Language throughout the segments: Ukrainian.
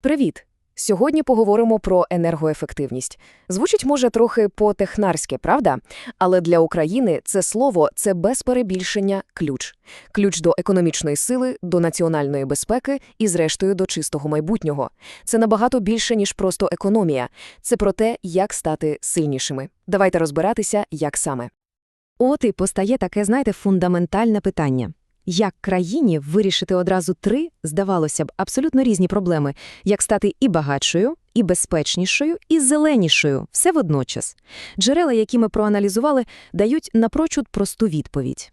Привіт! Сьогодні поговоримо про енергоефективність. Звучить, може, трохи по-технарськи, правда? Але для України це слово – це без перебільшення ключ. Ключ до економічної сили, до національної безпеки і, зрештою, до чистого майбутнього. Це набагато більше, ніж просто економія. Це про те, як стати сильнішими. Давайте розбиратися, як саме. От і постає таке, знаєте, фундаментальне питання. Як країні вирішити одразу три, здавалося б, абсолютно різні проблеми, як стати і багатшою, і безпечнішою, і зеленішою, все водночас. Джерела, які ми проаналізували, дають напрочуд просту відповідь.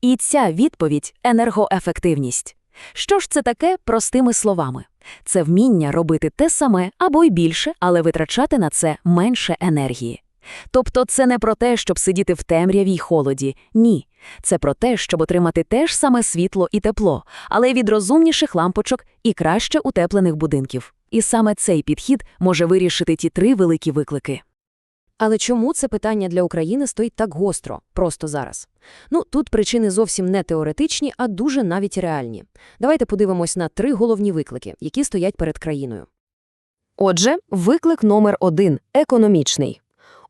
І ця відповідь – енергоефективність. Що ж це таке простими словами? Це вміння робити те саме або й більше, але витрачати на це менше енергії. Тобто це не про те, щоб сидіти в темряві й холоді. Ні. Це про те, щоб отримати те ж саме світло і тепло, але від розумніших лампочок і краще утеплених будинків. І саме цей підхід може вирішити ті три великі виклики. Але чому це питання для України стоїть так гостро, просто зараз? Ну, тут причини зовсім не теоретичні, а дуже навіть реальні. Давайте подивимось на три головні виклики, які стоять перед країною. Отже, виклик номер один – економічний.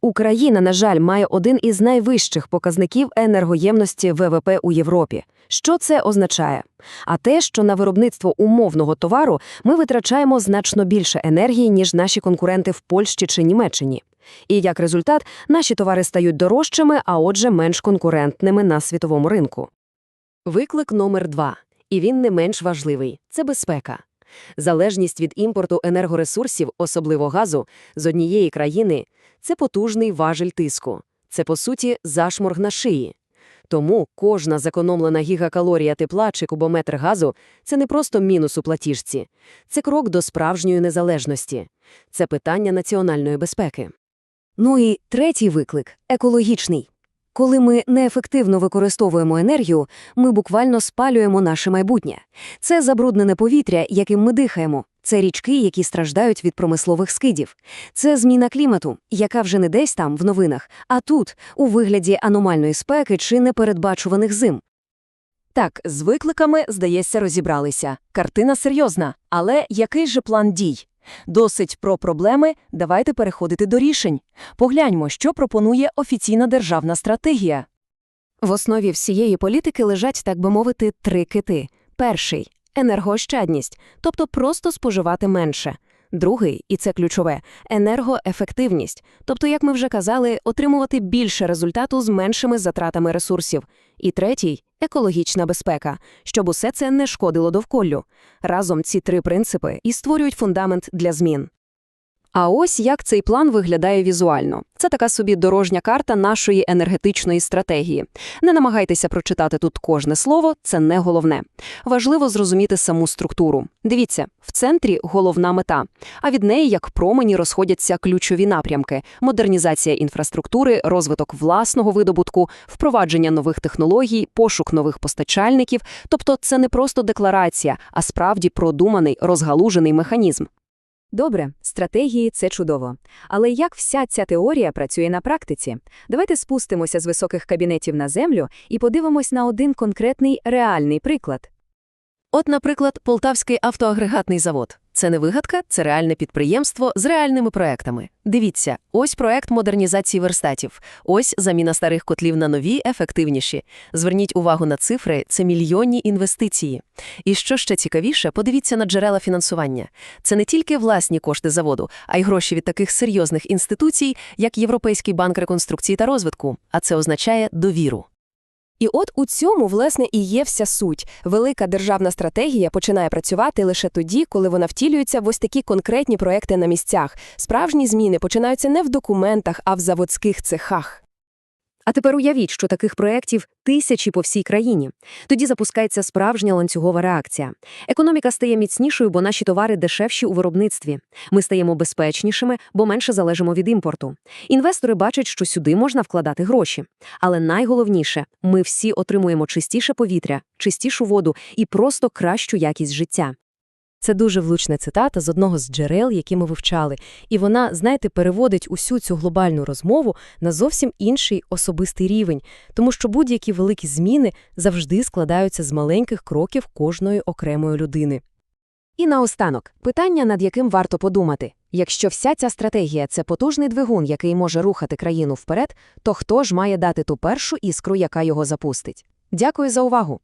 Україна, на жаль, має один із найвищих показників енергоємності ВВП у Європі. Що це означає? А те, що на виробництво умовного товару ми витрачаємо значно більше енергії, ніж наші конкуренти в Польщі чи Німеччині. І як результат, наші товари стають дорожчими, а отже, менш конкурентними на світовому ринку. Виклик номер два. І він не менш важливий – це безпека. Залежність від імпорту енергоресурсів, особливо газу, з однієї країни – це потужний важель тиску. Це, по суті, зашморг на шиї. Тому кожна зекономлена гігакалорія тепла чи кубометр газу – це не просто мінус у платіжці. Це крок до справжньої незалежності. Це питання національної безпеки. Ну і третій виклик – екологічний. Коли ми неефективно використовуємо енергію, ми буквально спалюємо наше майбутнє. Це забруднене повітря, яким ми дихаємо. Це річки, які страждають від промислових скидів. Це зміна клімату, яка вже не десь там в новинах, а тут, у вигляді аномальної спеки чи непередбачуваних зим. Так, з викликами, здається, розібралися. Картина серйозна. Але який же план дій? Досить про проблеми, давайте переходити до рішень. Погляньмо, що пропонує офіційна державна стратегія. В основі всієї політики лежать, так би мовити, три кити. Перший – енергоощадність, тобто просто споживати менше. Другий, і це ключове, енергоефективність, тобто, як ми вже казали, отримувати більше результату з меншими затратами ресурсів. І третій екологічна безпека, щоб усе це не шкодило довколлю. Разом ці три принципи і створюють фундамент для змін. А ось як цей план виглядає візуально. Це така собі дорожня карта нашої енергетичної стратегії. Не намагайтеся прочитати тут кожне слово, це не головне. Важливо зрозуміти саму структуру. Дивіться, в центрі головна мета, а від неї, як промені, розходяться ключові напрямки: модернізація інфраструктури, розвиток власного видобутку, впровадження нових технологій, пошук нових постачальників. Тобто це не просто декларація, а справді продуманий, розгалужений механізм. Добре, стратегії – це чудово. Але як вся ця теорія працює на практиці? Давайте спустимося з високих кабінетів на землю і подивимось на один конкретний реальний приклад. От, наприклад, Полтавський автоагрегатний завод. Це не вигадка, це реальне підприємство з реальними проектами. Дивіться, ось проект модернізації верстатів, ось заміна старих котлів на нові, ефективніші. Зверніть увагу на цифри, це мільйонні інвестиції. І що ще цікавіше, подивіться на джерела фінансування. Це не тільки власні кошти заводу, а й гроші від таких серйозних інституцій, як Європейський банк реконструкції та розвитку, а це означає довіру. І от у цьому, власне, і є вся суть. Велика державна стратегія починає працювати лише тоді, коли вона втілюється в ось такі конкретні проекти на місцях. Справжні зміни починаються не в документах, а в заводських цехах. А тепер уявіть, що таких проєктів тисячі по всій країні. Тоді запускається справжня ланцюгова реакція. Економіка стає міцнішою, бо наші товари дешевші у виробництві. Ми стаємо безпечнішими, бо менше залежимо від імпорту. Інвестори бачать, що сюди можна вкладати гроші. Але найголовніше ми всі отримуємо чистіше повітря, чистішу воду і просто кращу якість життя. Це дуже влучна цитата з одного з джерел, які ми вивчали, і вона, знаєте, переводить усю цю глобальну розмову на зовсім інший особистий рівень, тому що будь-які великі зміни завжди складаються з маленьких кроків кожної окремої людини. І наостанок, питання, над яким варто подумати. Якщо вся ця стратегія – це потужний двигун, який може рухати країну вперед, то хто ж має дати ту першу іскру, яка його запустить? Дякую за увагу.